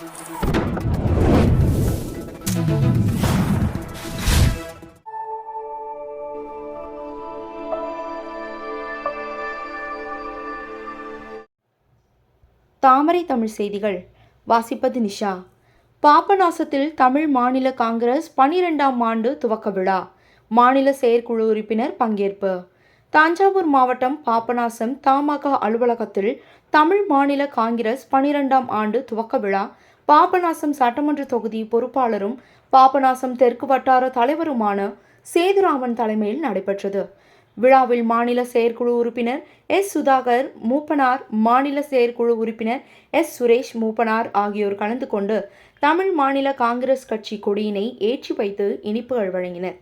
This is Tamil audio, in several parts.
தாமரை தமிழ் செய்திகள். வாசிப்பது நிஷா. பாபநாசத்தில் தமிழ் மாநில காங்கிரஸ் பனிரெண்டாம் ஆண்டு துவக்க விழா. மாநில செயற்குழு உறுப்பினர் பங்கேற்பு. தஞ்சாவூர் மாவட்டம் பாபநாசம் தமாக அலுவலகத்தில் தமிழ் மாநில காங்கிரஸ் பனிரெண்டாம் ஆண்டு துவக்க விழா பாபநாசம் சட்டமன்ற தொகுதி பொறுப்பாளரும் பாபநாசம் தெற்கு வட்டார தலைவருமான சேதுராமன் தலைமையில் நடைபெற்றது. விழாவில் மாநில செயற்குழு உறுப்பினர் எஸ். சுதாகர் மூப்பனார் மாநில செயற்குழு உறுப்பினர் எஸ். சுரேஷ் மூப்பனார் ஆகியோர் கலந்து கொண்டு தமிழ் மாநில காங்கிரஸ் கட்சி கொடியினை ஏற்றி வைத்து இனிப்புகள் வழங்கினர்.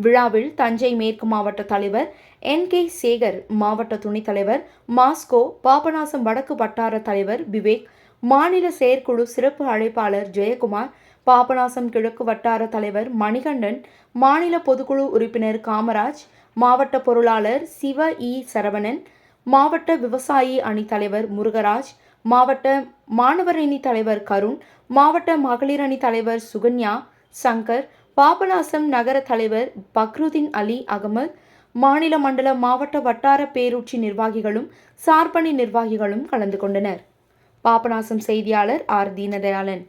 விழாவில் தஞ்சை மேற்கு மாவட்ட தலைவர் என் கே சேகர் மாவட்ட துணைத் தலைவர் மாஸ்கோ பாபநாசம் வடக்கு வட்டார தலைவர் விவேக் மாநில செயற்குழு சிறப்பு அழைப்பாளர் ஜெயக்குமார் பாபநாசம் கிழக்கு வட்டார தலைவர் மணிகண்டன் மாநில பொதுக்குழு உறுப்பினர் காமராஜ் மாவட்ட பொருளாளர் சிவ இ சரவணன் மாவட்ட விவசாயி அணி தலைவர் முருகராஜ் மாவட்ட மாணவர் அணி தலைவர் கருண் மாவட்ட மகளிர் அணி தலைவர் சுகன்யா சங்கர் பாபநாசம் நகர தலைவர் பக்ருதீன் அலி அகமது மாநில மண்டல மாவட்ட வட்டார பேரூட்சி நிர்வாகிகளும் சார்பணி நிர்வாகிகளும் கலந்து கொண்டனர். பாபநாசம் செய்தியாளர் ஆர். தீனதயாளன்.